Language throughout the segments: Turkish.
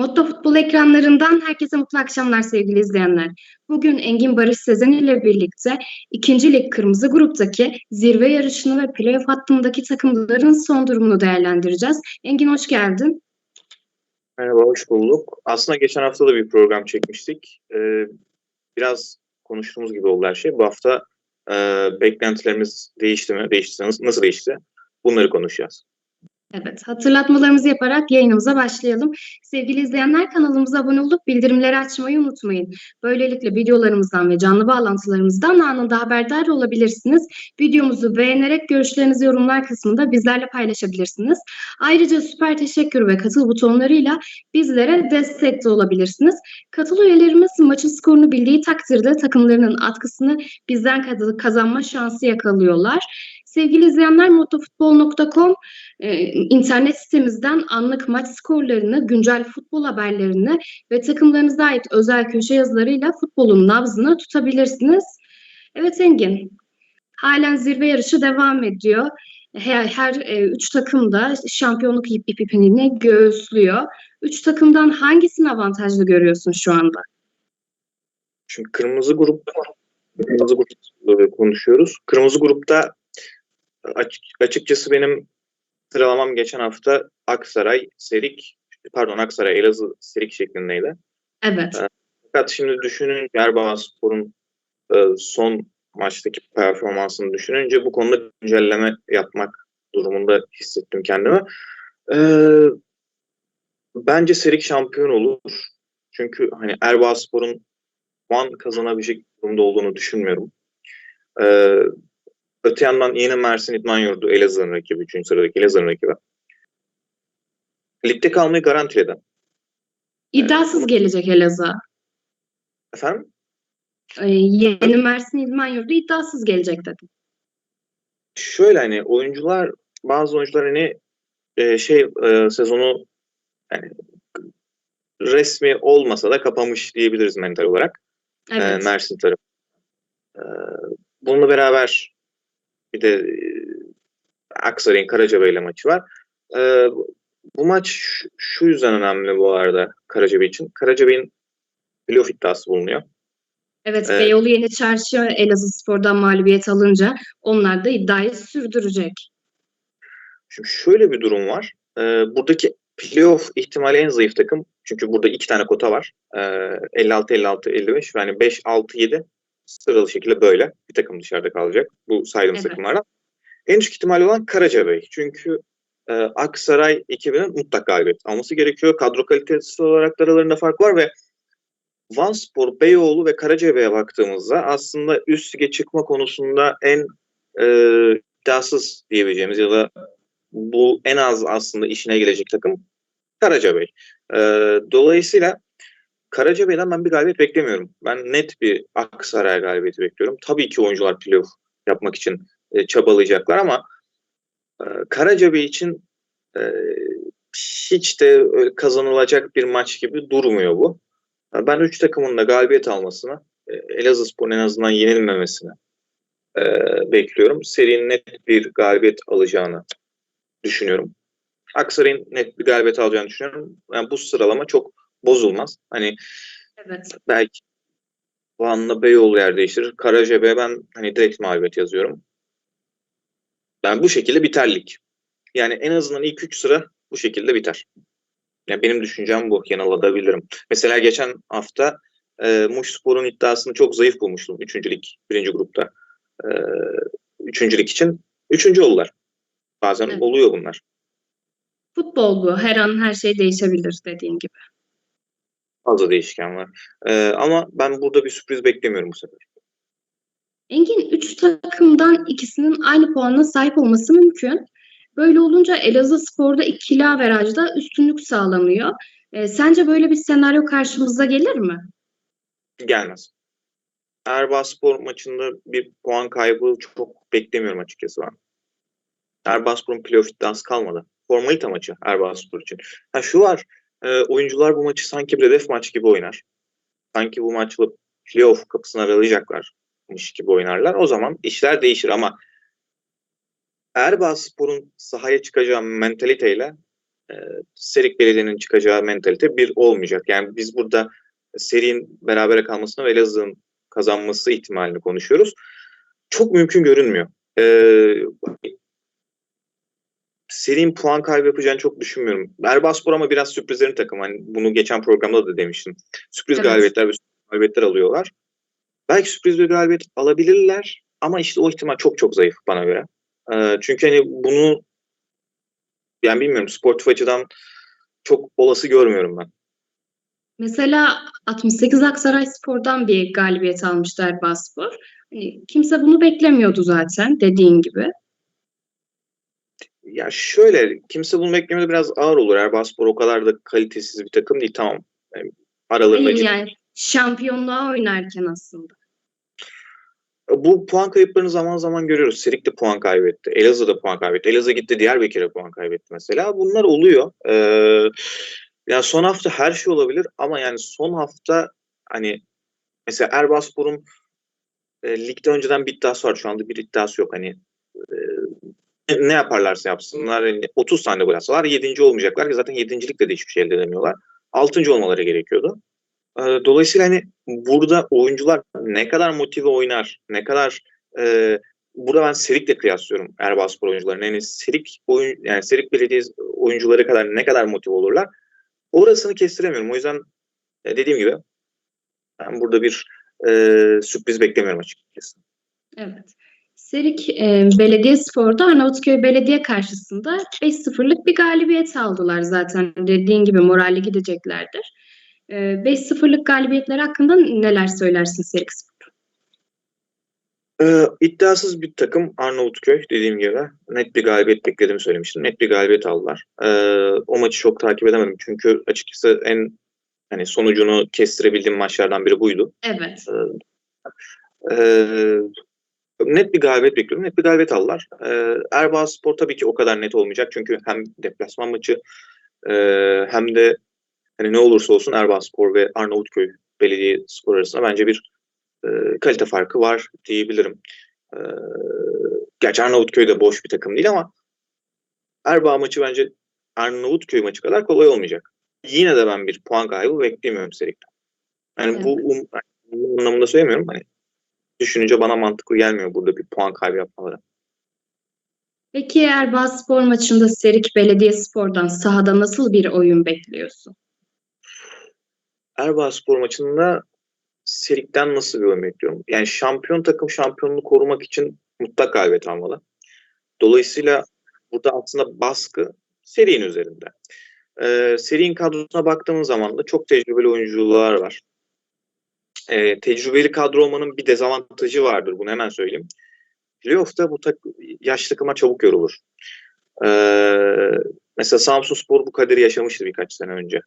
Motto Futbol ekranlarından herkese mutlu akşamlar sevgili izleyenler. Bugün Engin Barış Sezen ile birlikte ikinci lig kırmızı gruptaki zirve yarışını ve playoff hattındaki takımların son durumunu değerlendireceğiz. Engin hoş geldin. Merhaba, hoş bulduk. Aslında geçen hafta da bir program çekmiştik. Ee, biraz konuştuğumuz gibi oldu her şey. Bu hafta e, beklentilerimiz değişti mi? Değişti. Nasıl değişti? Bunları konuşacağız. Evet, hatırlatmalarımızı yaparak yayınımıza başlayalım. Sevgili izleyenler kanalımıza abone olup bildirimleri açmayı unutmayın. Böylelikle videolarımızdan ve canlı bağlantılarımızdan anında haberdar olabilirsiniz. Videomuzu beğenerek görüşlerinizi yorumlar kısmında bizlerle paylaşabilirsiniz. Ayrıca süper teşekkür ve katıl butonlarıyla bizlere destek de olabilirsiniz. Katıl üyelerimiz maçın skorunu bildiği takdirde takımlarının atkısını bizden kazanma şansı yakalıyorlar. Sevgili izleyenler motofutbol.com e, internet sitemizden anlık maç skorlarını, güncel futbol haberlerini ve takımlarınıza ait özel köşe yazılarıyla futbolun nabzını tutabilirsiniz. Evet Engin, halen zirve yarışı devam ediyor. Her, her e, üç takım da şampiyonluk ip ipini göğüslüyor. Üç takımdan hangisini avantajlı görüyorsun şu anda? Şimdi kırmızı grupta kırmızı grupta konuşuyoruz. Kırmızı grupta açık, açıkçası benim sıralamam geçen hafta Aksaray, Serik, pardon Aksaray, Elazığ, Serik şeklindeydi. Evet. Fakat şimdi düşünün Erbaa Spor'un e, son maçtaki performansını düşününce bu konuda güncelleme yapmak durumunda hissettim kendimi. Ee, bence Serik şampiyon olur. Çünkü hani Erbaa Spor'un puan kazanabilecek durumda olduğunu düşünmüyorum. Ee, öte yandan yine Mersin İdman Yurdu Elazığ'ın rakibi. 3. sıradaki Elazığ'ın rakibi. Ligde kalmayı garantiledi. İddiasız gelecek Elazığ. Efendim? Ee, yeni Mersin İdman Yurdu iddiasız gelecek dedim. Şöyle hani oyuncular bazı oyuncular hani e, şey e, sezonu yani resmi olmasa da kapamış diyebiliriz mental olarak. Evet. E, Mersin tarafı. E, bununla beraber bir de e, Aksaray'ın Karacabey'le maçı var. E, bu maç şu, yüzden önemli bu arada Karacabey için. Karacabey'in playoff iddiası bulunuyor. Evet, Evet. Beyoğlu Yeni Çarşı Elazığ Spor'dan mağlubiyet alınca onlar da iddiayı sürdürecek. Şimdi şöyle bir durum var. Ee, buradaki playoff ihtimali en zayıf takım. Çünkü burada iki tane kota var. Ee, 56, 56, 55 yani 5, 6, 7 sıralı şekilde böyle. Bir takım dışarıda kalacak. Bu saydığımız Evet. takımlardan. En düşük ihtimali olan Karacabey. Çünkü e, Aksaray ekibinin mutlak galibiyet alması gerekiyor. Kadro kalitesi olarak da aralarında fark var ve Vanspor, Beyoğlu ve Karacabey'e baktığımızda aslında üst lige çıkma konusunda en e, iddiasız diyebileceğimiz ya da bu en az aslında işine gelecek takım Karacabey. E, dolayısıyla Karacabey'den ben bir galibiyet beklemiyorum. Ben net bir Aksaray galibiyeti bekliyorum. Tabii ki oyuncular playoff yapmak için e, çabalayacaklar ama e, Karacabey için e, hiç de kazanılacak bir maç gibi durmuyor bu. Ben üç takımın da galibiyet almasını, e, Elazığspor'un en azından yenilmemesini e, bekliyorum. Serinin net bir galibiyet alacağını düşünüyorum. Aksaray'ın net bir galibiyet alacağını düşünüyorum. Yani bu sıralama çok bozulmaz. Hani Evet. belki Van'la Beyoğlu yer değiştirir. Karacabey'e ben hani direkt mağlubiyet yazıyorum. Ben bu şekilde biter lig. Yani en azından ilk üç sıra bu şekilde biter. Yani benim düşüncem bu. Yanılabilirim. Mesela geçen hafta e, Muş Spor'un iddiasını çok zayıf bulmuştum. Üçüncü lig, birinci grupta. E, üçüncü lig için. Üçüncü oldular. Bazen Evet. oluyor bunlar. Futbol bu. Her an her şey değişebilir dediğin gibi. Fazla değişken var. E, ama ben burada bir sürpriz beklemiyorum bu sefer. Engin 3 takımdan ikisinin aynı puanına sahip olması mümkün. Böyle olunca Elazığ Spor'da ikili averajda üstünlük sağlanıyor. E, sence böyle bir senaryo karşımıza gelir mi? Gelmez. Erbaa Spor maçında bir puan kaybı çok beklemiyorum açıkçası ben. Erbaa Spor'un playoff iddiası kalmadı. Formalite maçı Erbaa Spor için. Ha şu var, e, oyuncular bu maçı sanki bir hedef maç gibi oynar. Sanki bu maçla playoff kapısını aralayacaklarmış gibi oynarlar. O zaman işler değişir ama Erbaa Spor'un sahaya çıkacağı mentaliteyle e, Serik Belediye'nin çıkacağı mentalite bir olmayacak. Yani biz burada serinin berabere kalmasını ve Elazığ'ın kazanması ihtimalini konuşuyoruz. Çok mümkün görünmüyor. Ee, serinin puan kaybı yapacağını çok düşünmüyorum. Erbaspor ama biraz sürprizlerin takımı. Hani bunu geçen programda da demiştim. Sürpriz Evet. galibiyetler ve sürpriz galibiyetler alıyorlar. Belki sürpriz bir galibiyet alabilirler ama işte o ihtimal çok çok zayıf bana göre. Ee, çünkü hani bunu yani bilmiyorum sportif açıdan çok olası görmüyorum ben. Mesela 68 Aksaray Spor'dan bir galibiyet almıştı Erbağspor. Hani kimse bunu beklemiyordu zaten dediğin gibi. Ya şöyle kimse bunu beklemede biraz ağır olur. Erbaspor o kadar da kalitesiz bir takım değil tamam. Yani aralarında ciddi- yani şampiyonluğa oynarken aslında. Bu puan kayıplarını zaman zaman görüyoruz. Serik de puan kaybetti. Elazığ da puan kaybetti. Elazığ gitti Diyarbakır'a puan kaybetti mesela. Bunlar oluyor. Ee, yani son hafta her şey olabilir ama yani son hafta hani mesela Erbaspor'un e, ligde önceden bir iddiası var. Şu anda bir iddiası yok. Hani ne yaparlarsa yapsınlar. Yani 30 tane gol atsalar 7. olmayacaklar ki zaten 7.likle de hiçbir şey elde edemiyorlar. 6. olmaları gerekiyordu. Ee, Dolayısıyla hani burada oyuncular ne kadar motive oynar, ne kadar e, burada ben Serik'le kıyaslıyorum Erbaspor oyuncularını. Yani Serik oyun yani Serik Belediye oyuncuları kadar ne kadar motive olurlar. Orasını kestiremiyorum. O yüzden e, dediğim gibi ben burada bir e, sürpriz beklemiyorum açıkçası. Evet. Serik e, Belediyespor'da Arnavutköy Belediye karşısında 5-0'lık bir galibiyet aldılar zaten. Dediğin gibi moralli gideceklerdir. E, 5-0'lık galibiyetler hakkında neler söylersin Serik Spor? Ee, iddiasız bir takım Arnavutköy dediğim gibi net bir galibiyet beklediğimi söylemiştim. Net bir galibiyet aldılar. Ee, o maçı çok takip edemedim çünkü açıkçası en hani sonucunu kestirebildiğim maçlardan biri buydu. Evet. Ee, net bir galibiyet bekliyorum. Net bir galibiyet aldılar. Ee, Erbaa Spor tabii ki o kadar net olmayacak çünkü hem deplasman maçı e, hem de hani ne olursa olsun Erbaa Spor ve Arnavutköy Belediye Spor arasında bence bir e, kalite farkı var diyebilirim. E, gerçi Arnavutköy de boş bir takım değil ama Erbaa maçı bence Arnavutköy maçı kadar kolay olmayacak. Yine de ben bir puan kaybı beklemiyorum Serik'ten. Yani bu um, bu anlamında söylemiyorum. Hani düşününce bana mantıklı gelmiyor burada bir puan kaybı yapmaları. Peki Erbağspor maçında Serik Belediyespor'dan sahada nasıl bir oyun bekliyorsun? Erbaa Spor maçında Serik'ten nasıl bir oyun bekliyorum? Yani şampiyon takım şampiyonluğu korumak için mutlak galibiyet almalı. Dolayısıyla burada aslında baskı Serik'in üzerinde. Ee, Serik'in kadrosuna baktığımız zaman da çok tecrübeli oyuncular var. Ee, tecrübeli kadro olmanın bir dezavantajı vardır. Bunu hemen söyleyeyim. Playoff'ta bu tak yaş takıma çabuk yorulur. Ee, mesela Samsun Spor bu kaderi yaşamıştı birkaç sene önce.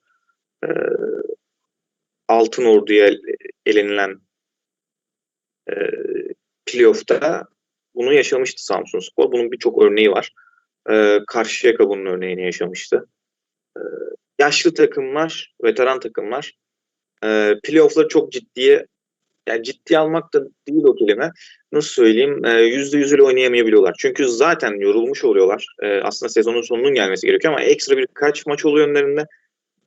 Ee, Altın Ordu'ya elenilen e, playoff'ta bunu yaşamıştı Samsun Spor. Bunun birçok örneği var. E, Karşıyaka bunun örneğini yaşamıştı. E, yaşlı takımlar, veteran takımlar e, playoff'ları çok ciddiye yani ciddiye almak da değil o kelime. Nasıl söyleyeyim? E, Yüzde yüzüyle oynayamayabiliyorlar. Çünkü zaten yorulmuş oluyorlar. E, aslında sezonun sonunun gelmesi gerekiyor ama ekstra birkaç maç oluyor önlerinde.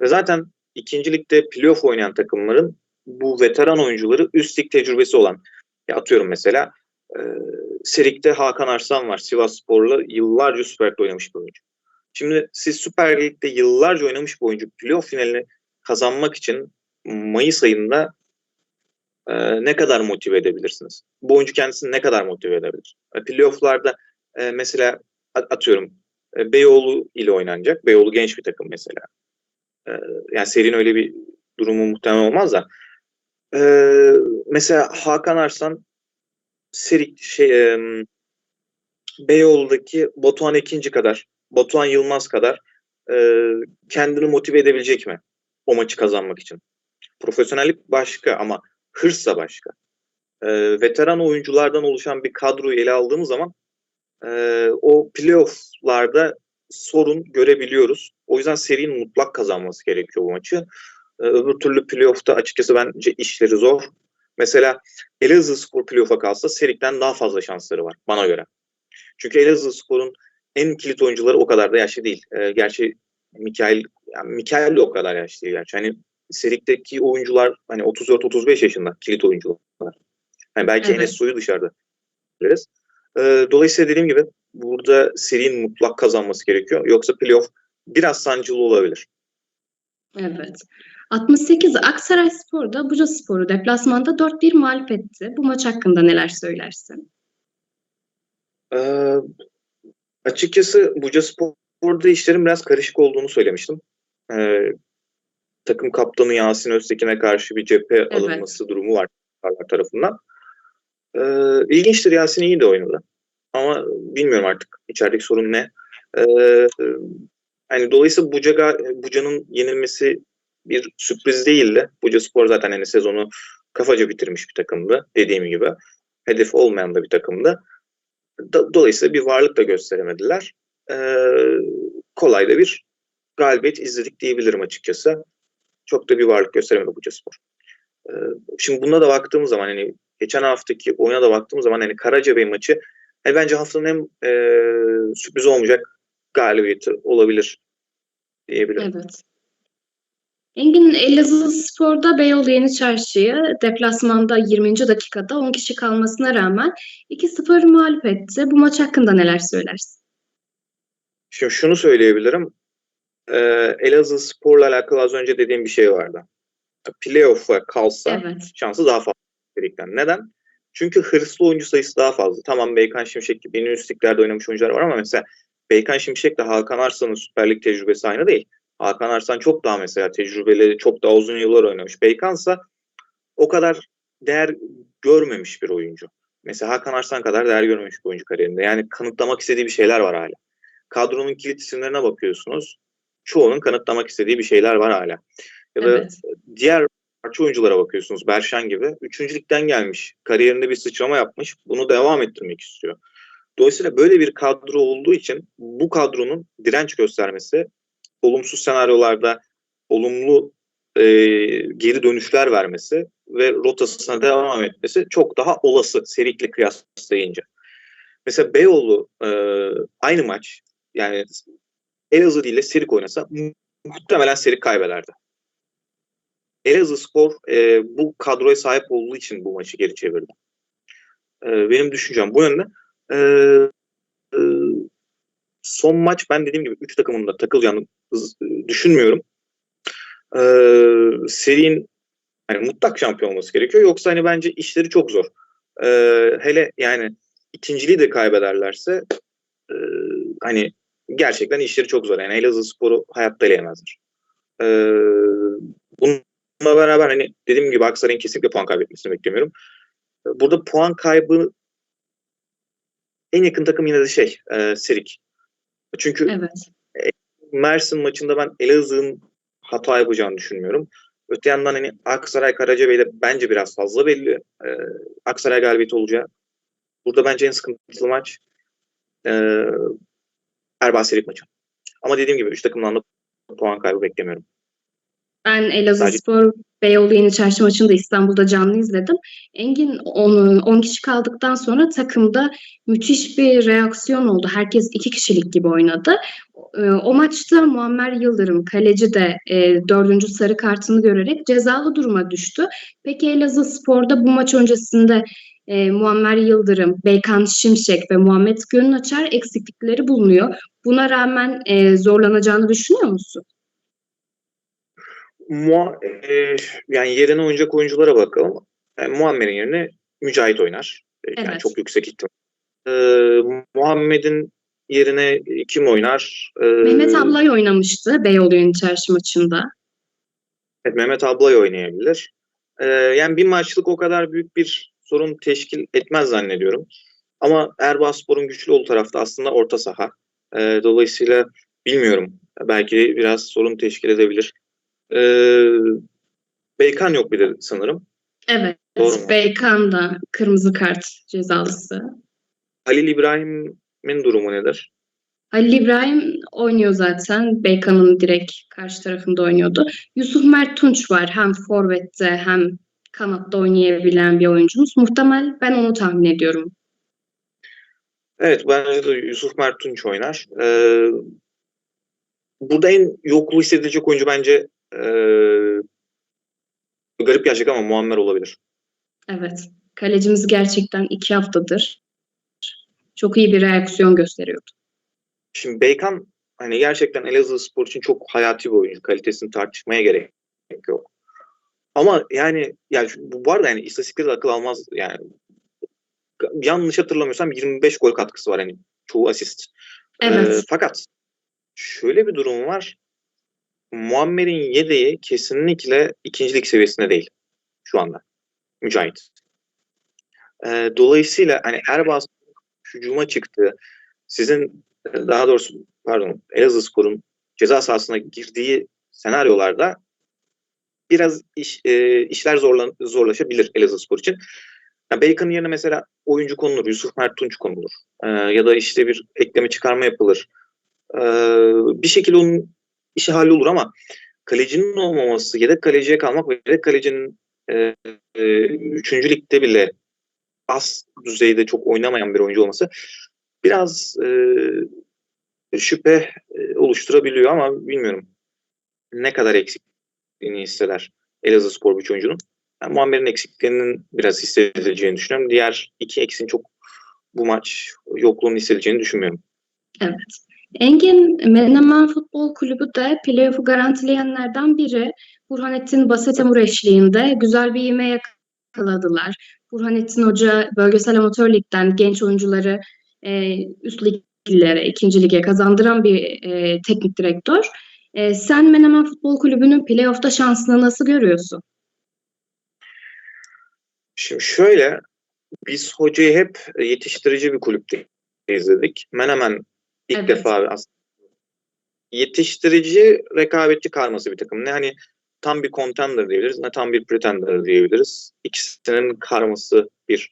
Ve zaten ikinci ligde playoff oynayan takımların bu veteran oyuncuları üst tecrübesi olan. Ya atıyorum mesela e, Serik'te Hakan Arslan var. Sivas Spor'la yıllarca Süper Lig'de oynamış bir oyuncu. Şimdi siz Süper Lig'de yıllarca oynamış bir oyuncu playoff finalini kazanmak için Mayıs ayında e, ne kadar motive edebilirsiniz? Bu oyuncu kendisini ne kadar motive edebilir? E, playoff'larda e, mesela atıyorum e, Beyoğlu ile oynanacak. Beyoğlu genç bir takım mesela. E, yani serinin öyle bir durumu muhtemelen olmaz da. E, mesela Hakan Arslan Serik şey e, Beyoğlu'daki Batuhan ikinci kadar, Batuhan Yılmaz kadar e, kendini motive edebilecek mi o maçı kazanmak için? Profesyonellik başka ama hırs da başka. E, veteran oyunculardan oluşan bir kadroyu ele aldığımız zaman e, o playoff'larda sorun görebiliyoruz. O yüzden serinin mutlak kazanması gerekiyor bu maçı. E, öbür türlü playoff'ta açıkçası bence işleri zor. Mesela Elazığ Spor playoff'a kalsa Serik'ten daha fazla şansları var bana göre. Çünkü Elazığ Spor'un en kilit oyuncuları o kadar da yaşlı değil. E, gerçi Mikael, yani Mikael de o kadar yaşlı değil gerçi. Hani Serik'teki oyuncular hani 34-35 yaşında kilit oyuncular. Yani belki Evet. Enes Soy'u dışarıda biliriz. Ee, dolayısıyla dediğim gibi burada serinin mutlak kazanması gerekiyor. Yoksa playoff biraz sancılı olabilir. Evet. 68 Aksaray Spor da Buca Spor'u deplasmanda 4-1 mağlup etti. Bu maç hakkında neler söylersin? Ee, açıkçası Buca Spor'da işlerin biraz karışık olduğunu söylemiştim. Ee, takım kaptanı Yasin Öztekin'e karşı bir cephe alınması durumu var taraftarlar tarafından. Ee, ilginçtir Yasin iyi de oynadı. Ama bilmiyorum artık içerideki sorun ne. Ee, hani dolayısıyla Buca, Buca'nın yenilmesi bir sürpriz değildi. Buca Spor zaten hani sezonu kafaca bitirmiş bir takımdı dediğim gibi. Hedef olmayan da bir takımdı. Dolayısıyla bir varlık da gösteremediler. Ee, kolay da bir galibiyet izledik diyebilirim açıkçası. Çok da bir varlık gösteremedi Buca Spor. Ee, şimdi buna da baktığımız zaman hani geçen haftaki oyuna da baktığımız zaman hani Karacabey maçı hani bence haftanın en e, sürpriz olmayacak galibiyeti olabilir diyebilirim. Evet. Engin Elazığ Spor'da Beyoğlu Yeni Çarşı'yı deplasmanda 20. dakikada 10 kişi kalmasına rağmen 2-0 mağlup etti. Bu maç hakkında neler söylersin? Şimdi şunu söyleyebilirim. Ee, Elazığ Spor'la alakalı az önce dediğim bir şey vardı. Playoff'a kalsa Evet. şansı daha fazla Serik'ten. Neden? Çünkü hırslı oyuncu sayısı daha fazla. Tamam Beykan Şimşek gibi en üst liglerde oynamış oyuncular var ama mesela Beykan Şimşek ile Hakan Arslan'ın Süper Lig tecrübesi aynı değil. Hakan Arslan çok daha mesela tecrübeli, çok daha uzun yıllar oynamış. Beykansa o kadar değer görmemiş bir oyuncu. Mesela Hakan Arslan kadar değer görmemiş bir oyuncu kariyerinde. Yani kanıtlamak istediği bir şeyler var hala. Kadronun kilit isimlerine bakıyorsunuz. Çoğunun kanıtlamak istediği bir şeyler var hala. Ya da Evet. diğer parça oyunculara bakıyorsunuz. Berşan gibi. Üçüncülükten gelmiş. Kariyerinde bir sıçrama yapmış. Bunu devam ettirmek istiyor. Dolayısıyla böyle bir kadro olduğu için bu kadronun direnç göstermesi, olumsuz senaryolarda olumlu e, geri dönüşler vermesi ve rotasına devam etmesi çok daha olası serikle kıyaslayınca. Mesela Beyoğlu e, aynı maç yani Elazığ ile Serik oynasa muhtemelen Serik kaybederdi. Elazığ Spor e, bu kadroya sahip olduğu için bu maçı geri çevirdi. E, benim düşüncem bu yönde. E, e, son maç ben dediğim gibi 3 takımın da takılacağını düşünmüyorum. E, serinin hani mutlak şampiyon olması gerekiyor. Yoksa hani bence işleri çok zor. E, hele yani ikinciliği de kaybederlerse e, hani gerçekten işleri çok zor. Yani Elazığ Spor'u hayatta eleyemezler. E, bununla beraber hani dediğim gibi Aksaray'ın kesinlikle puan kaybetmesini beklemiyorum. Burada puan kaybı en yakın takım yine de şey e, Serik. Çünkü Evet. Mersin maçında ben Elazığ'ın hata yapacağını düşünmüyorum. Öte yandan hani Aksaray Karacabey'de bence biraz fazla belli. Ee, Aksaray galibiyeti olacağı. Burada bence en sıkıntılı maç ee, Erbaa Serik maçı. Ama dediğim gibi üç takımdan da puan kaybı beklemiyorum. Ben Elazığ Sadece- Beyoğlu Yeni Çarşı maçını da İstanbul'da canlı izledim. Engin 10, 10 kişi kaldıktan sonra takımda müthiş bir reaksiyon oldu. Herkes iki kişilik gibi oynadı. E, O maçta Muammer Yıldırım kaleci de e, dördüncü sarı kartını görerek cezalı duruma düştü. Peki Elazığ Spor'da bu maç öncesinde e, Muammer Yıldırım, Beykan Şimşek ve Muhammed Gönülaçar eksiklikleri bulunuyor. Buna rağmen e, zorlanacağını düşünüyor musun? Mua, e, yani yerine oynayacak oyunculara bakalım. Yani Muammer'in yerine Mücahit oynar. E, Yani Evet. çok yüksek ihtimal. E, Muhammed'in yerine kim oynar? E, Mehmet Ablay oynamıştı Beyoğlu Yeni Çarşı maçında. Evet, Mehmet Ablay oynayabilir. Ee, yani bir maçlık o kadar büyük bir sorun teşkil etmez zannediyorum. Ama Erbaaspor'un güçlü olduğu tarafta aslında orta saha. Ee, dolayısıyla bilmiyorum. Belki biraz sorun teşkil edebilir. Ee, Beykan yok bir de sanırım. Evet, Doğru? Beykan da kırmızı kart cezalısı. Halil İbrahim'in durumu nedir? Halil İbrahim oynuyor zaten. Beykan'ın direkt karşı tarafında oynuyordu. Yusuf Mert Tunç var. Hem forvette hem kanatta oynayabilen bir oyuncumuz. Muhtemel ben onu tahmin ediyorum. Evet bence de Yusuf Mert Tunç oynar. Ee, burada en yokluğu hissedilecek oyuncu bence eee garip gelecek ama Muammer olabilir. Evet. Kalecimiz gerçekten iki haftadır çok iyi bir reaksiyon gösteriyordu. Şimdi Beykan hani gerçekten Elazığ Spor için çok hayati bir oyuncu. Kalitesini tartışmaya gerek yok. Ama yani yani bu var da yani istatistikleri akıl almaz yani yanlış hatırlamıyorsam 25 gol katkısı var hani çoğu asist. Ee, Evet. fakat şöyle bir durum var. Muammer'in yedeği kesinlikle ikincilik seviyesinde değil şu anda. Mücahit. Ee, dolayısıyla hani Erbaz hücuma çıktı. Sizin e, daha doğrusu pardon Elazığ Spor'un ceza sahasına girdiği senaryolarda biraz iş, e, işler zorlan, zorlaşabilir Elazığ Spor için. Yani Bacon'ın yerine mesela oyuncu konulur, Yusuf Mert Tunç konulur. Ee, ya da işte bir ekleme çıkarma yapılır. Ee, bir şekilde onun işi hallolur ama kalecinin olmaması, yedek kaleciye kalmak ve yedek kalecinin e, e, üçüncü ligde bile az düzeyde çok oynamayan bir oyuncu olması biraz e, şüphe e, oluşturabiliyor ama bilmiyorum ne kadar eksikliğini hisseder Elazığ Spor bir oyuncunun. Ben Muammer'in eksikliğinin biraz hissedileceğini düşünüyorum. Diğer iki eksin çok bu maç yokluğunu hissedeceğini düşünmüyorum. Engin Menemen Futbol Kulübü de playoff'u garantileyenlerden biri. Burhanettin Basetemur eşliğinde güzel bir ivme yakaladılar. Burhanettin Hoca bölgesel amatör ligden genç oyuncuları e, üst liglere, ikinci lige kazandıran bir e, teknik direktör. E, sen Menemen Futbol Kulübü'nün playoff'ta şansını nasıl görüyorsun? Şimdi şöyle biz hocayı hep yetiştirici bir kulüpte izledik. Menemen ilk Evet. defa aslında yetiştirici rekabetçi karması bir takım. Ne hani tam bir contender diyebiliriz ne tam bir pretender diyebiliriz. İkisinin karması bir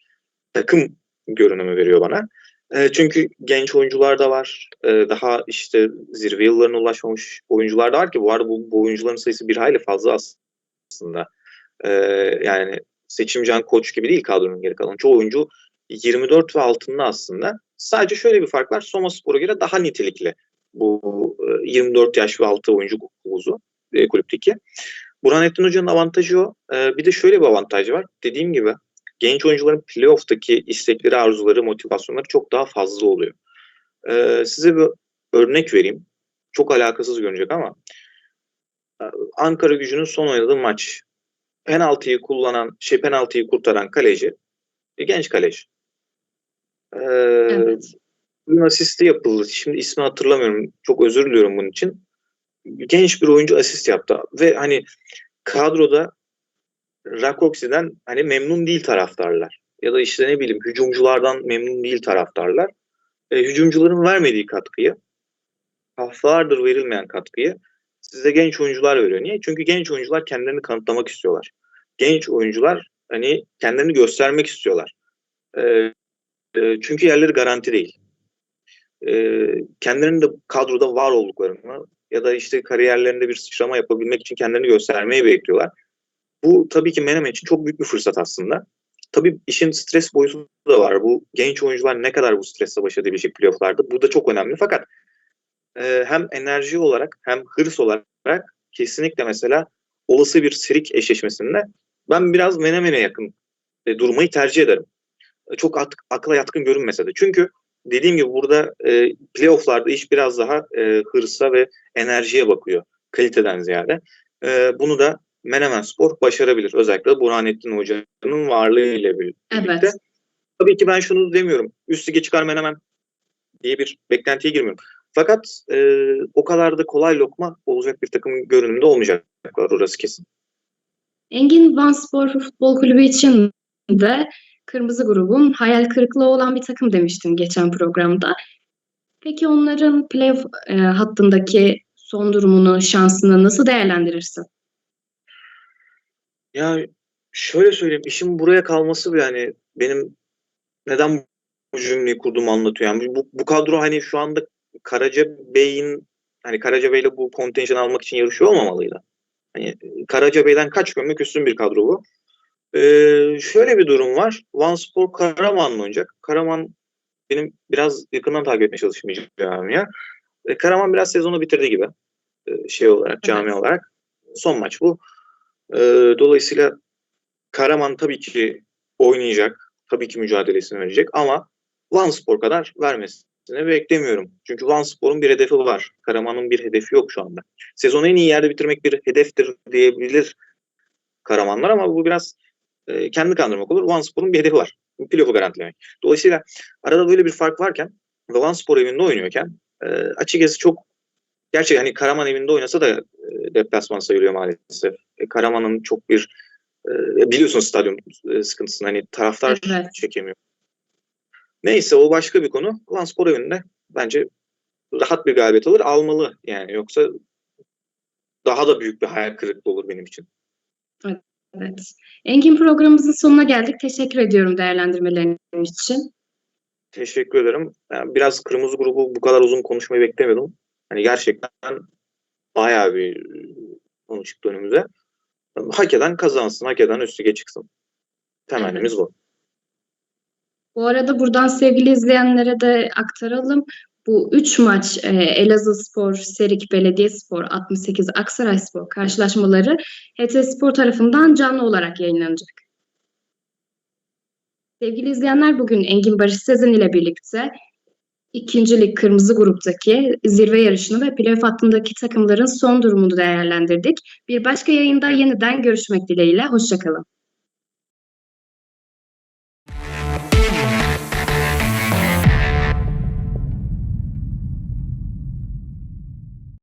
takım görünümü veriyor bana. E, çünkü genç oyuncular da var. E, daha işte zirve yıllarına ulaşmamış oyuncular da var ki bu arada bu, bu oyuncuların sayısı bir hayli fazla aslında. E, yani Seçimcan Koç gibi değil kadronun geri kalan. Çoğu oyuncu 24 ve altında aslında. Sadece şöyle bir fark var. Soma Spor'a göre daha nitelikli bu e, 24 yaş ve altı oyuncu havuzu kulüpteki. Burhanettin Hoca'nın avantajı o. Bir de şöyle bir avantajı var. Dediğim gibi genç oyuncuların playoff'taki istekleri, arzuları, motivasyonları çok daha fazla oluyor. E, size bir örnek vereyim. Çok alakasız görünecek ama e, Ankara gücünün son oynadığı maç penaltıyı kullanan, şey penaltıyı kurtaran kaleci bir genç kaleci. Ee, Evet. Bunun asisti yapıldı. Şimdi ismi hatırlamıyorum. Çok özür diliyorum bunun için. Genç bir oyuncu asist yaptı. Ve hani kadroda Rakoksi'den hani memnun değil taraftarlar. Ya da işte ne bileyim hücumculardan memnun değil taraftarlar. E, hücumcuların vermediği katkıyı, haftalardır verilmeyen katkıyı size genç oyuncular veriyor. Niye? Çünkü genç oyuncular kendilerini kanıtlamak istiyorlar. Genç oyuncular hani kendilerini göstermek istiyorlar. E, e, çünkü yerleri garanti değil. E, kendilerinin de kadroda var olduklarını ya da işte kariyerlerinde bir sıçrama yapabilmek için kendilerini göstermeyi bekliyorlar. Bu tabii ki Menemen için çok büyük bir fırsat aslında. Tabii işin stres boyutu da var. Bu genç oyuncular ne kadar bu stresle baş edebilecek playofflarda. Bu da çok önemli. Fakat e, hem enerji olarak hem hırs olarak kesinlikle mesela olası bir Serik eşleşmesinde ben biraz Menemen'e yakın e, durmayı tercih ederim. E, çok at, akla yatkın görünmese de. Çünkü dediğim gibi burada e, playofflarda iş biraz daha e, hırsa ve enerjiye bakıyor. Kaliteden ziyade. E, bunu da Menemen Spor başarabilir. Özellikle Burhanettin Hoca'nın varlığıyla birlikte. Evet. Tabii ki ben şunu demiyorum. Üst lige çıkar Menemen diye bir beklentiye girmiyorum. Fakat e, o kadar da kolay lokma olacak bir takım görünümde olmayacaklar. Orası kesin. Engin Vanspor Futbol Kulübü için de Kırmızı grubun hayal kırıklığı olan bir takım demiştin geçen programda. Peki onların playoff e, hattındaki son durumunu, şansını nasıl değerlendirirsin? Ya şöyle söyleyeyim. işin buraya kalması bir yani benim neden bu cümleyi kurduğumu anlatıyor. Yani bu, bu kadro hani şu anda Karaca Bey'in hani Karaca Bey'le bu kontenjanı almak için yarışıyor olmamalıydı. Hani Karaca Bey'den kaç gömlek üstün bir kadro bu. Ee, şöyle bir durum var. Vanspor Karaman'la oynayacak. Karaman benim biraz yakından takip etmeye çalışmayacağım ya. E, Karaman biraz sezonu bitirdi gibi. e, şey olarak, cami olarak. Son maç bu. E, dolayısıyla Karaman tabii ki oynayacak. Tabii ki mücadelesini verecek ama Van Spor kadar vermesini beklemiyorum. Çünkü Van Spor'un bir hedefi var. Karaman'ın bir hedefi yok şu anda. Sezonu en iyi yerde bitirmek bir hedeftir diyebilir Karamanlar ama bu biraz e, kendi kandırmak olur. Van Spor'un bir hedefi var. Playoff'u garantilemek. Dolayısıyla arada böyle bir fark varken ve Van Spor evinde oynuyorken e, açıkçası çok gerçi hani Karaman evinde oynasa da e, deplasman sayılıyor maalesef. E, Karaman'ın çok bir e, biliyorsunuz stadyum e, sıkıntısını hani taraftar Evet. çekemiyor. Neyse o başka bir konu. Van Spor evinde bence rahat bir galibiyet alır. Almalı yani yoksa daha da büyük bir hayal kırıklığı olur benim için. Evet. Engin programımızın sonuna geldik. Teşekkür ediyorum değerlendirmelerin için. Teşekkür ederim. Yani biraz kırmızı grubu bu kadar uzun konuşmayı beklemiyordum. Hani gerçekten bayağı bir konu çıktı önümüze. Hak eden kazansın, hak eden üstüge çıksın. Temennimiz bu. Bu arada buradan sevgili izleyenlere de aktaralım. Bu üç maç e, Elazığ Spor, Serik Belediyespor, 68 Aksaray Spor karşılaşmaları HT Spor tarafından canlı olarak yayınlanacak. Sevgili izleyenler bugün Engin Barış Sezen ile birlikte ikinci lig kırmızı gruptaki zirve yarışını ve playoff hattındaki takımların son durumunu değerlendirdik. Bir başka yayında yeniden görüşmek dileğiyle. Hoşçakalın.